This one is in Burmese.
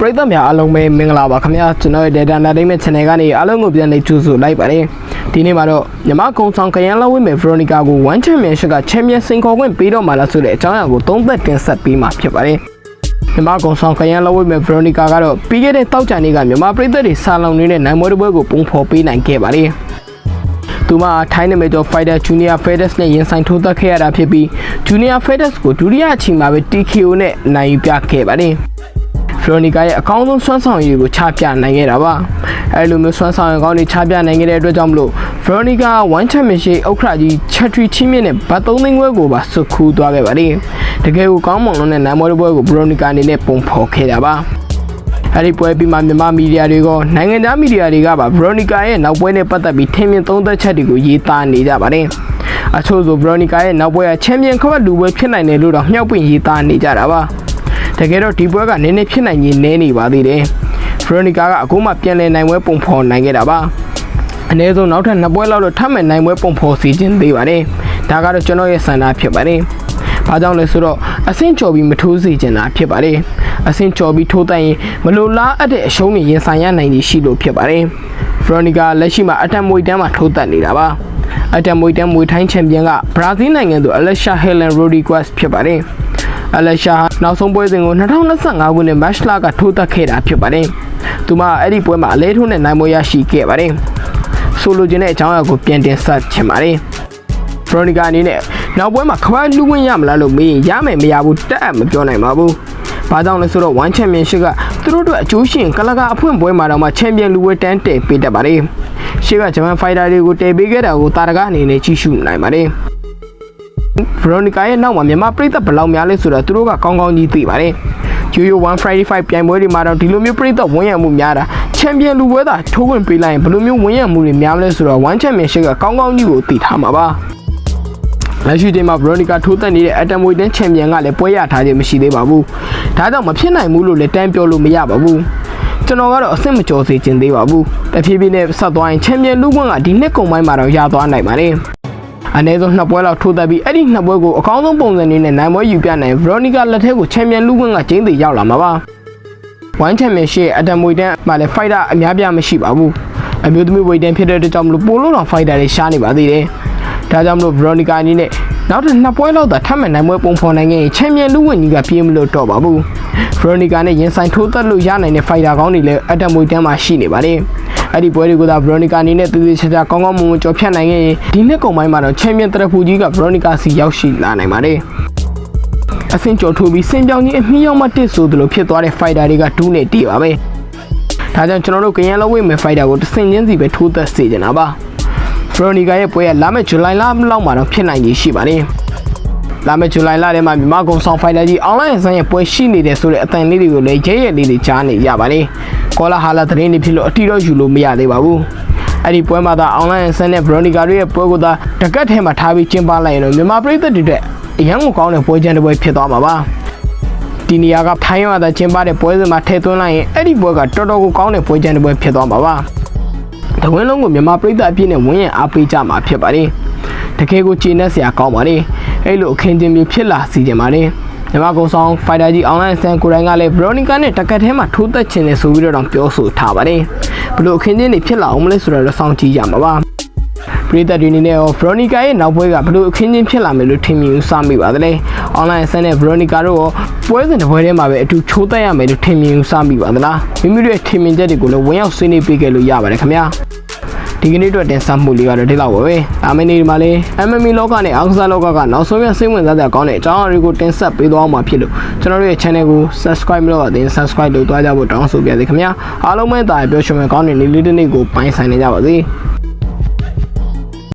ပရိသတ်များအားလုံးပဲမင်္ဂလာပါခင်ဗျာကျွန်တော်ရဲ့ Data Entertainment Channel ကနေအားလုံးကိုပြန်လည်ကြိုဆိုလိုက်ပါတယ်ဒီနေ့မှာတော့မြမကုံဆောင်ကရန်လောက်ဝိမဲ့ Veronica ကို One Championship က Champion စင်ခေါ်ခွင့်ပေးတော့မှလားဆိုတဲ့အကြောင်းအရာကိုသုံးသပ်တင်ဆက်ပေးမှာဖြစ်ပါတယ်မြမကုံဆောင်ကရန်လောက်ဝိမဲ့ Veronica ကတော့ပြီးခဲ့တဲ့တောက်ကြနေ့ကမြမပရိသတ်တွေစာလောင်နေတဲ့နိုင်မွေးတစ်ပွဲကိုပုံဖော်ပေးနိုင်ခဲ့ပါတယ်သူမထိုင်းနာမည်ကျော် Fighter Junior Fighters နဲ့ရင်ဆိုင်ထိုးသက်ခဲ့ရတာဖြစ်ပြီး Junior Fighters ကိုဒုတိယအချိန်မှာပဲ TKO နဲ့နိုင်ယူပြခဲ့ပါတယ်။ ဖလိုနီကာရဲ့အကောင်းဆုံးစွမ်းဆောင်ရည်ကိုချပြနိုင်ခဲ့တာပါအဲလိုမျိုးစွမ်းဆောင်ရည်ကောင်းတွေချပြနိုင်ခဲ့တဲ့အတွက်ကြောင့်မလို့ဖလိုနီကာ1 Championship ဥက္ခရာကြီးချက်ထရီချင်းမြင့်နဲ့ဘတ်3သိန်းခွဲကိုပါစုခူးသွားခဲ့ပါတယ်တကယ်ကိုကောင်းမွန်လုံးတဲ့နိုင်မော်ပွဲကိုဖလိုနီကာအနေနဲ့ပုံဖော်ခဲ့တာပါအဲ့ဒီပွဲပြီးမှမြန်မာမီဒီယာတွေကနိုင်ငံခြားမီဒီယာတွေကပါဘရိုနီကာရဲ့နောက်ပွဲနဲ့ပတ်သက်ပြီးထင်မြင်သုံးသပ်ချက်တွေကိုရေးသားနေကြပါတယ်အချို့ဆိုဘရိုနီကာရဲ့နောက်ပွဲကချန်ပီယံခပတ်လူပွဲဖြစ်နိုင်တယ်လို့တော့မြှောက်ပင့်ရေးသားနေကြတာပါ တကယ်တော့ဒီပွဲကနည်းနည်းဖြစ်နိုင်ကြီးနည်းနေပါသေးတယ်ဖရိုနီကာကအခုမှပြန်လည်နိုင်ပွဲပုံဖော်နိုင်ခဲ့တာပါအနည်းဆုံးနောက်ထပ်နှစ်ပွဲလောက်တော့ထပ်မံနိုင်ပွဲပုံဖော်စီခြင်းသေးပါတယ်ဒါကတော့ကျွန်တော်ရဲ့ဆန္ဒဖြစ်ပါတယ်ဘာကြောင့်လဲဆိုတော့အဆင့်ကျော်ပြီးမထိုးစေချင်တာဖြစ်ပါတယ်အဆင့်ကျော်ပြီးထိုးတတ်ရင်မလိုလားအပ်တဲ့အရှုံးတွေရင်ဆိုင်ရနိုင်ရရှိလို့ဖြစ်ပါတယ်ဖရိုနီကာလက်ရှိမှာအတမ်မွေတန်းမှာထိုးတတ်နေတာပါအတမ်မွေတန်းမွေထိုင်းချန်ပီယံကဘရာဇီးနိုင်ငံသူအလက်ရှာဟယ်လန်ရိုဒီကွက်စ်ဖြစ်ပါတယ် အလက်ရှာနောက်ဆုံးပွဲစဉ်ကို2025ခုနှစ်မတ်လကထိုးသက်ခဲ့တာဖြစ်ပါတယ်။သူမအဲ့ဒီပွဲမှာအလဲထိုးနဲ့နိုင်မွေရရှိခဲ့ပါတယ်။ဆိုလိုချင်တဲ့အကြောင်းအရာကိုပြန်တင်ဆက်ချင်ပါတယ်။ဖရိုနီကာအနေနဲ့နောက်ပွဲမှာခဝါလူဝင်ရမလားလို့မေးရင်ရမယ်မရဘူးတက်အပ်မပြောနိုင်ပါဘူး။ဘာကြောင့်လဲဆိုတော့ One Championship ကသူတို့အတွက်အကျိုးရှင်ကလကအဖွင့်ပွဲမှာတော့မှချန်ပီယံလူဝဲတန်းတည်ပေးတတ်ပါတယ်။ရှေ့ကဂျပန်ဖိုင်တာတွေကိုတည်ပေးခဲ့တာကိုတာရကအနေနဲ့ကြီးစုနိုင်ပါတယ်။ ဗရိုနီကာရဲ့နောက်မှာမြန်မာပြည်သက်ဘယ်လောက်များလဲဆိုတော့သူတို့ကကောင်းကောင်းကြီးသိပါတယ်။ Yo-Yo 1 Friday 5ပြိုင်ပွဲတွေမှာတော့ဒီလိုမျိုးပြည်သက်ဝန်းရံမှုများတာချန်ပီယံလူပွဲသာထိုးဝင်ပေးလိုက်ရင်ဘယ်လိုမျိုးဝန်းရံမှုတွေများမလဲဆိုတော့ One Championship ကကောင်းကောင်းကြီးကိုသိထားမှာပါ။လက်ရှိချိန်မှာ Veronica ထိုးသက်နေတဲ့အတမ်မွေတန်းချန်ပီယံကလည်းပွဲရထားခြင်းမရှိသေးပါဘူး။ဒါကြောင့်မဖြစ်နိုင်ဘူးလို့လည်းတန်းပြောလို့မရပါဘူး။ကျွန်တော်ကတော့အဆင့်မကျော်စေချင်သေးပါဘူး။တဖြည်းဖြည်းနဲ့ဆက်သွားရင်ချန်ပီယံလူပွဲကဒီနှစ်ကုန်ပိုင်းမှာတော့ရသွားနိုင်ပါတယ်။ အနည်းဆုံးနှစ်ပွဲလောက်ထိုးသက်ပြီးအဲ့ဒီနှစ်ပွဲကိုအကောင်းဆုံးပုံစံလေးနဲ့နိုင်ပွဲယူပြနိုင် Veronica လက်ထက်ကိုချန်ပီယံလူဝင်ကကျင်းသေးရောက်လာမှာပါ။ One Championship အတမ်မွေတန်းမှာလည်း fighter အများပြားမရှိပါဘူး။အမျိုးသမီးဝေတန်းဖြစ်တဲ့အတွက်ကြောင့်မလို့ပိုလို့တော့ fighter တွေရှားနေပါသေးတယ်။ဒါကြောင့်မလို့ Veronica အနေနဲ့နောက်ထပ်နှစ်ပွဲလောက်သာထပ်မံနိုင်ပွဲပုံဖော်နိုင်ခဲ့ရင်ချန်ပီယံလူဝင်ကြီးကပြေးမလို့တော့ပါဘူး။ Veronica နဲ့ရင်ဆိုင်ထိုးသက်လို့ရနိုင်တဲ့ fighter ကောင်းတွေလည်းအတမ်မွေတန်းမှာရှိနေပါတယ်။ အဲ့ဒီပွဲတွေကိုသာ Veronica အနေနဲ့သူသေးချာချာကောင်းကောင်းမွန်မွန်ကြော်ဖြတ်နိုင်ခဲ့ရင်ဒီနှစ်ကုန်ပိုင်းမှာတော့ချန်ပီယံတရဖူကြီးက Veronica စီရောက်ရှိလာနိုင်ပါတယ်။အဆင့်ကျော်ထိုးပြီးစင်ပြောင်ကြီးအမီးရောက်မှတစ်ဆိုသလိုဖြစ်သွားတဲ့ fighter တွေကဒူးနဲ့တီးပါပဲ။ဒါကြောင့်ကျွန်တော်တို့ကရန်လုံးဝိမဲ့ fighter ကိုတစ်ဆင့်ချင်းစီပဲထိုးသက်စေချင်တာပါ။ Veronica ရဲ့ပွဲကလာမယ့်ဇူလိုင်လလောက်မှာတော့ဖြစ်နိုင်ကြီးရှိပါတယ်။လာမယ့်ဇူလိုင်လထဲမှာမြန်မာကုံဆောင်ဖိုင်တာကြီး online ဆန်းရဲ့ပွဲရှိနေတယ်ဆိုတဲ့အတန်လေးတွေကိုလည်းရဲရဲလေးတွေကြားနေရပါတယ်။ ကောလာဟာလာသတင်းတွေဖြစ်လို့အတီတော့ယူလို့မရသေးပါဘူး။အဲ့ဒီပွဲမှာသာ online ဆန်းနဲ့ Veronica တို့ရဲ့ပွဲကိုသာတကတ်ထဲမှာထားပြီးကျင်းပလိုက်ရင်တော့မြန်မာပြည်သက်တွေအတွက်အရန်ကိုကောင်းတဲ့ပွဲချမ်းတစ်ပွဲဖြစ်သွားမှာပါ။ဒီနေရာကထိုင်းရွာသာကျင်းပတဲ့ပွဲစဉ်မှာထည့်သွင်းလိုက်ရင်အဲ့ဒီပွဲကတော်တော်ကိုကောင်းတဲ့ပွဲချမ်းတစ်ပွဲဖြစ်သွားမှာပါ။တဝင်းလုံးကိုမြန်မာပြည်သက်အပြည့်နဲ့ဝင်းရံအားပေးကြမှာဖြစ်ပါတယ်။တကယ်ကိုကျေနပ်စရာကောင်းပါတယ်။အဲ့လိုအခင်းချင်းမျိုးဖြစ်လာစီကြပါတယ်။ မြမကုံဆောင်ဖိုင်တာကြီး online ဆန်ကိုယ်တိုင်ကလည်း Veronica နဲ့တကတ်ထဲမှာထိုးသက်ချင်တယ်ဆိုပြီးတော့ပြောဆိုထားပါတယ်။ဘလို့အခင်းချင်းတွေဖြစ်လာအောင်မလဲဆိုတော့စောင့်ကြည့်ကြမှာပါ။ပရိသတ်တွေအနေနဲ့ရော Veronica ရဲ့နောက်ပွဲကဘလို့အခင်းချင်းဖြစ်လာမယ်လို့ထင်မြင်စမိပါသလဲ။ online ဆန်နဲ့ Veronica တို့ရောပွဲစဉ်တစ်ပွဲထဲမှာပဲအတူချိုးသက်ရမယ်လို့ထင်မြင်စမိပါသလား။မိမိတို့ရဲ့ထင်မြင်ချက်တွေကိုလည်းဝင်ရောက်ဆွေးနွေးပေးခဲ့လို့ရပါတယ်ခင်ဗျာ။ ဒီကနေ့အတွက်တင်ဆက်မှုလေးကတော့ဒီလောက်ပါပဲ။ဒါမင်းနေဒီမှာလေး MMA လောကနဲ့အားကစားလောကကနောက်ဆုံးရစိတ်ဝင်စားစရာကောင်းတဲ့အကြောင်းအရာတွေကိုတင်ဆက်ပေးသွားမှာဖြစ်လို့ကျွန်တော်တို့ရဲ့ channel ကို subscribe မလုပ်ရသေးရင် subscribe လုပ်သွားကြဖို့တောင်းဆိုပါရစေခင်ဗျာ။အားလုံးပဲတာပြောချင်မဲ့ကောင်းတဲ့နေ့လေးတစ်နေ့ကိုပိုင်ဆိုင်နေကြပါစေ။